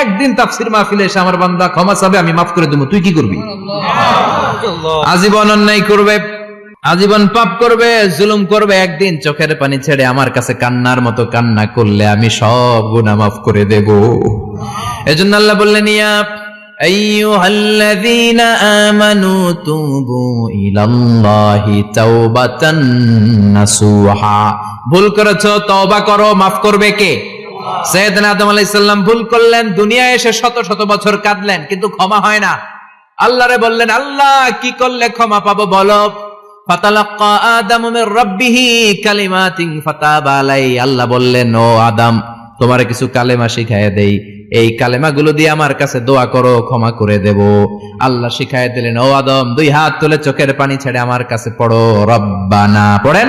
একদিন তাফসির মাহফিলে এসে আমার বান্দা ক্ষমা চাবে, আমি মাফ করে দেবো। তুই কি করবি? আজীবন অন্যায় করবে, আজীবন পাপ করবে, জুলুম করবে, একদিন চোখের পানি ছেড়ে আমার কাছে কান্নার মতো কান্না করলে আমি সব গুনাহ মাফ করে দেব। এজন্য আল্লাহ বললেন, ইয়া আইয়ুহাল্লাযীনা আমানু তুবু ইলাল্লাহি তাওবাতান নাসুহা। ভুল করেছ, তওবা করো, মাফ করবে কে? সৈয়দনা আদম আলাইহিস সালাম ভুল করলেন এসে শত শত বছর কাঁদলেন, কিন্তু ক্ষমা হয় না। আল্লাহরে বললেন, আল্লাহ, কি করলে ক্ষমা পাবো বলো? ফাতালাক্কা আদামু কালিমাতিন আল্লাহ বললেন, ও আদম, তোমার কিছু কালেমা শিখায় দেই। এই কালেমাগুলো দিয়ে আমার কাছে দোয়া করো, ক্ষমা করে দেব। আল্লাহ শিখায় দিলেন, ও আদম, দুই হাত তুলে চোখের পানি ছেড়ে আমার কাছে পড়ো। রব্বানা, পড়েন?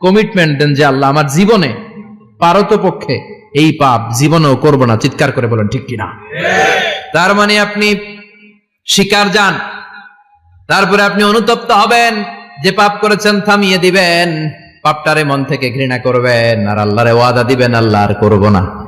কমিটমেন্ট দেন যে আল্লাহ আমার জীবনে পারত পক্ষে এই পাপ জীবনেও করব না। চিৎকার করে বলেন ঠিক কিনা? তার মানে আপনি শিকার যান তারপরে আপনি অনুতপ্ত হবেন যে পাপ করেছেন থামিয়ে দিবেন পাপটারে মন থেকে ঘৃণা করবেন আর আল্লাহরে ওয়াদা দিবেন আল্লাহ আর করব না।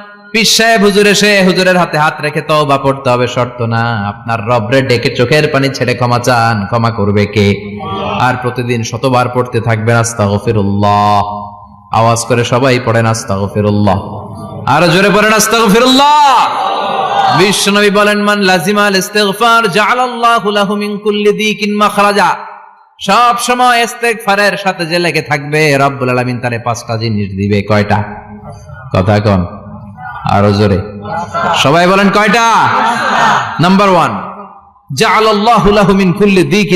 পিস সাহেব হুজুর এসে হুজুরের হাতে হাত রেখে তওবা পড়তে হবে, শর্ত না। আপনার রবরে ডেকে চোখের পানি ছেড়ে ক্ষমা চান, ক্ষমা করবে কে? আর প্রতিদিন শতবার পড়তে থাকবেন, আস্তাগফিরুল্লাহ। আওয়াজ করে সবাই পড়েন জোরে পড়েন বিশ্বনবী বলেন, মান লাজিমাল ইস্তিগফার জাআলাল্লাহু লাহু মিন কুল্লি দিকিন মাখরাজা। সব সময় সাথে যে লেগে থাকবে, রব্বুল আলামিন তারে পাঁচটা জিনিস দিবে, কয়টা? কথা কন। আরও জোরে। সবাই বলেন কয়টা? নাম্বার ওয়ান যা আল্লাহ দিক